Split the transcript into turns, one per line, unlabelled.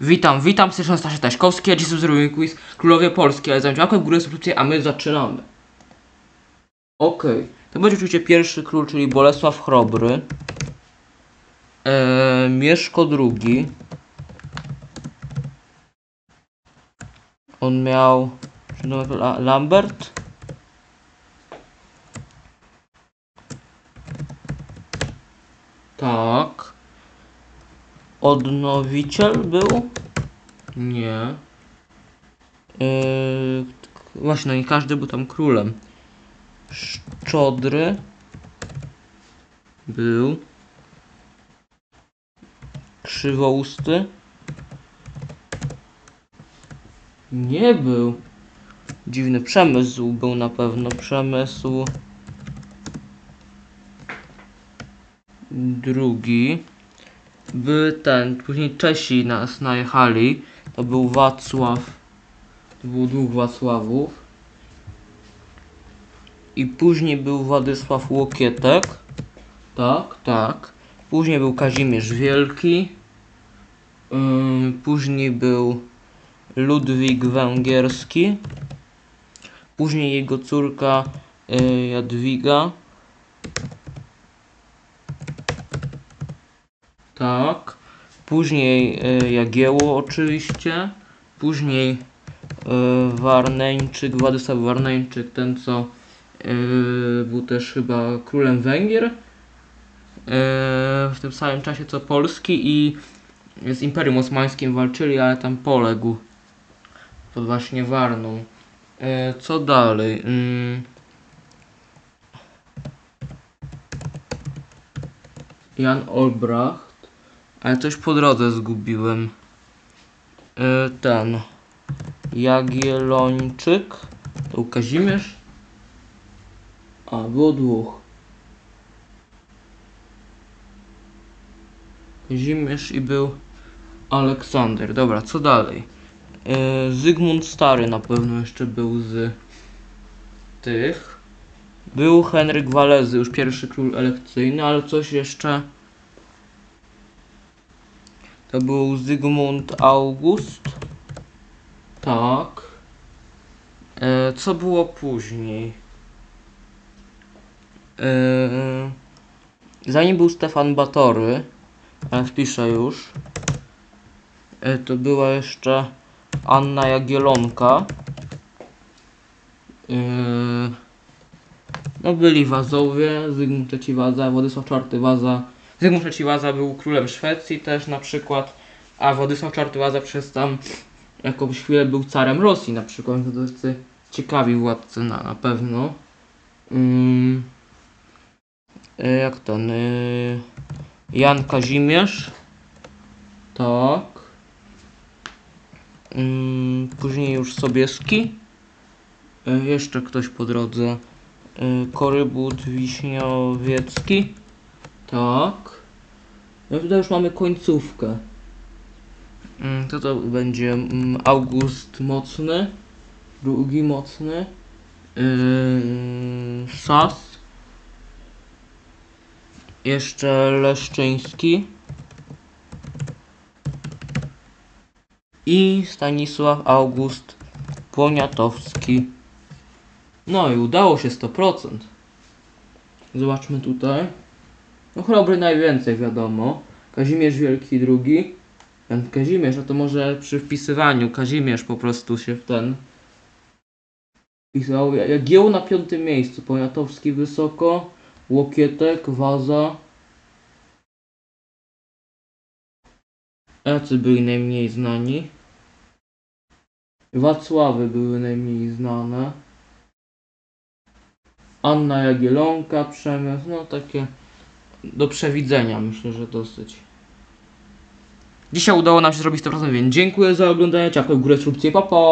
Witam, witam, słyszę Stasia Taśkowski, a dzisiaj zrobimy quiz Królowie Polski, ale zamiast łapkę w górę subskrypcję, a my zaczynamy. Okej, to będzie oczywiście pierwszy król, czyli Bolesław Chrobry. Eee, Mieszko II. On miał... Lambert? Tak. Odnowiciel był? Nie. Yy, właśnie, no nie każdy był tam królem. Szczodry był. Krzywousty nie był. Dziwny przemysł był na pewno. Przemysł drugi by ten, później Czesi nas najechali, to był Wacław, to było dwóch Wacławów. I później był Władysław Łokietek, tak, tak, później był Kazimierz Wielki, yy, później był Ludwik Węgierski, później jego córka yy, Jadwiga, Tak. Później y, Jagiełło oczywiście. Później y, Warneńczyk, Władysław Warneńczyk, ten co y, był też chyba królem Węgier. W tym samym czasie co Polski i z Imperium Osmańskim walczyli, ale tam poległ pod właśnie Warną. Co dalej? Mm. Jan Olbracht. Ale coś po drodze zgubiłem. Yy, ten. Jagiellończyk. To Kazimierz. A, było dwóch. Kazimierz i był Aleksander. Dobra, co dalej? Yy, Zygmunt Stary na pewno jeszcze był z tych. Był Henryk Walezy, już pierwszy król elekcyjny, ale coś jeszcze. To był Zygmunt August. Tak. E, co było później? E, zanim był Stefan Batory, ale wpiszę już. E, to była jeszcze Anna Jagielonka. E, no byli Wazowie, Zygmunt III Waza, Władysław IV Waza. Zygmunt III Waza był królem Szwecji też na przykład, a Władysław IV Waza przez tam jakąś chwilę był carem Rosji na przykład. To tacy ciekawi władcy na, na pewno. E, Jak ten? y, Jan Kazimierz. Tak. Mm, Później już Sobieski. E, Jeszcze ktoś po drodze. Y, Korybut Wiśniowiecki. Tak. No tutaj już mamy końcówkę. Mm, To to będzie mm, August Mocny. Drugi Mocny. Yy, Sas. Jeszcze Leszczyński. I Stanisław August Poniatowski. No i udało się 100%. Zobaczmy tutaj. No chrobry najwięcej wiadomo. Kazimierz Wielki drugi. Jan Kazimierz, a to może przy wpisywaniu Kazimierz po prostu się w ten wpisał. Ja- Jagiełło na piątym miejscu. Poniatowski wysoko. Łokietek, Waza. Jacy byli najmniej znani? Wacławy były najmniej znane. Anna Jagielonka, Przemysł, no takie do przewidzenia myślę, że dosyć. Dzisiaj udało nam się zrobić 100%, więc dziękuję za oglądanie, ciapkę w górę, subskrypcję, pa pa!